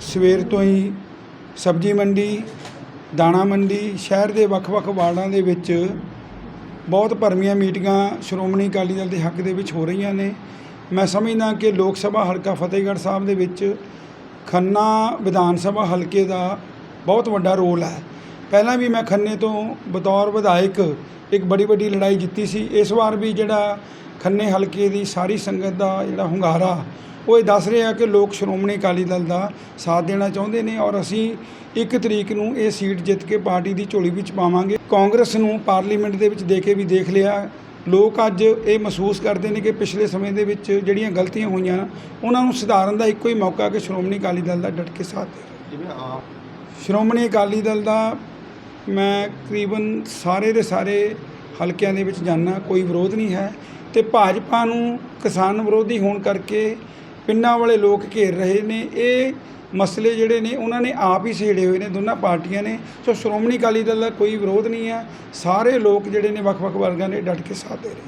ਸਵੇਰ ਤੋਂ ਹੀ ਸਬਜ਼ੀ ਮੰਡੀ, ਦਾਣਾ ਮੰਡੀ, ਸ਼ਹਿਰ ਦੇ ਵੱਖ-ਵੱਖ ਵਾਰਡਾਂ ਦੇ ਵਿੱਚ ਬਹੁਤ ਭਰਵੀਆਂ ਮੀਟਿੰਗਾਂ ਸ਼੍ਰੋਮਣੀ ਅਕਾਲੀ ਦਲ ਦੇ ਹੱਕ ਦੇ ਵਿੱਚ ਹੋ ਰਹੀਆਂ ਨੇ। ਮੈਂ ਸਮਝਦਾ ਕਿ ਲੋਕ ਸਭਾ ਹਲਕਾ ਫਤਿਹਗੜ੍ਹ ਸਾਹਿਬ ਦੇ ਵਿੱਚ ਖੰਨਾ ਵਿਧਾਨ ਸਭਾ ਹਲਕੇ ਦਾ ਬਹੁਤ ਵੱਡਾ ਰੋਲ ਹੈ। ਪਹਿਲਾਂ ਵੀ ਮੈਂ ਖੰਨੇ ਤੋਂ ਬਤੌਰ ਵਿਧਾਇਕ ਇੱਕ ਬੜੀ ਵੱਡੀ ਲੜਾਈ ਜਿੱਤੀ ਸੀ। ਇਸ ਵਾਰ ਵੀ ਜਿਹੜਾ ਖੰਨੇ ਹਲਕੇ ਦੀ ਸਾਰੀ ਸੰਗਤ ਦਾ ਜਿਹੜਾ ਹੁੰਗਾਰਾ ਉਹ ਇਹ ਦੱਸ ਰਿਹਾ ਕਿ ਲੋਕ ਸ਼੍ਰੋਮਣੀ ਅਕਾਲੀ ਦਲ ਦਾ ਸਾਥ ਦੇਣਾ ਚਾਹੁੰਦੇ ਨੇ ਔਰ ਅਸੀਂ ਇੱਕ ਤਰੀਕ ਨੂੰ ਇਹ ਸੀਟ ਜਿੱਤ ਕੇ ਪਾਰਟੀ ਦੀ ਝੋਲੀ ਵਿੱਚ ਪਾਵਾਂਗੇ। ਕਾਂਗਰਸ ਨੂੰ ਪਾਰਲੀਮੈਂਟ ਦੇ ਵਿੱਚ ਦੇ ਕੇ ਵੀ ਦੇਖ ਲਿਆ। ਲੋਕ ਅੱਜ ਇਹ ਮਹਿਸੂਸ ਕਰਦੇ ਨੇ ਕਿ ਪਿਛਲੇ ਸਮੇਂ ਦੇ ਵਿੱਚ ਜਿਹੜੀਆਂ ਗਲਤੀਆਂ ਹੋਈਆਂ ਉਹਨਾਂ ਨੂੰ ਸੁਧਾਰਨ ਦਾ ਇੱਕੋ ਹੀ ਮੌਕਾ ਕਿ ਸ਼੍ਰੋਮਣੀ ਅਕਾਲੀ ਦਲ ਦਾ ਡਟ ਕੇ ਸਾਥ ਦੇ ਜਿਵੇਂ ਆਪ ਸ਼੍ਰੋਮਣੀ ਅਕਾਲੀ ਦਲ ਦਾ ਮੈਂ ਤਕਰੀਬਨ ਸਾਰੇ ਦੇ ਸਾਰੇ ਹਲਕਿਆਂ ਦੇ ਵਿੱਚ ਜਾਣਾ ਕੋਈ ਵਿਰੋਧ ਨਹੀਂ ਹੈ। ਤੇ ਭਾਜਪਾ ਨੂੰ ਕਿਸਾਨ ਵਿਰੋਧੀ ਹੋਣ ਕਰਕੇ ਪਿੰਡਾਂ ਵਾਲੇ ਲੋਕ ਘੇਰ ਰਹੇ ਨੇ, ਇਹ ਮਸਲੇ ਜਿਹੜੇ ਨੇ, ਉਹਨਾਂ ਨੇ ਆਪ ਹੀ ਛੇੜੇ ਹੋਏ ਨੇ, ਦੋਨਾਂ ਪਾਰਟੀਆਂ ਨੇ। ਸੋ ਸ਼੍ਰੋਮਣੀ ਅਕਾਲੀ ਦਲ ਦਾ ਕੋਈ ਵਿਰੋਧ ਨਹੀਂ ਹੈ। ਸਾਰੇ ਲੋਕ ਜਿਹੜੇ ਨੇ ਵੱਖ-ਵੱਖ ਵਰਗਾਂ ਦੇ ਡਟ ਕੇ ਸਾਥ ਦੇ ਰਹੇ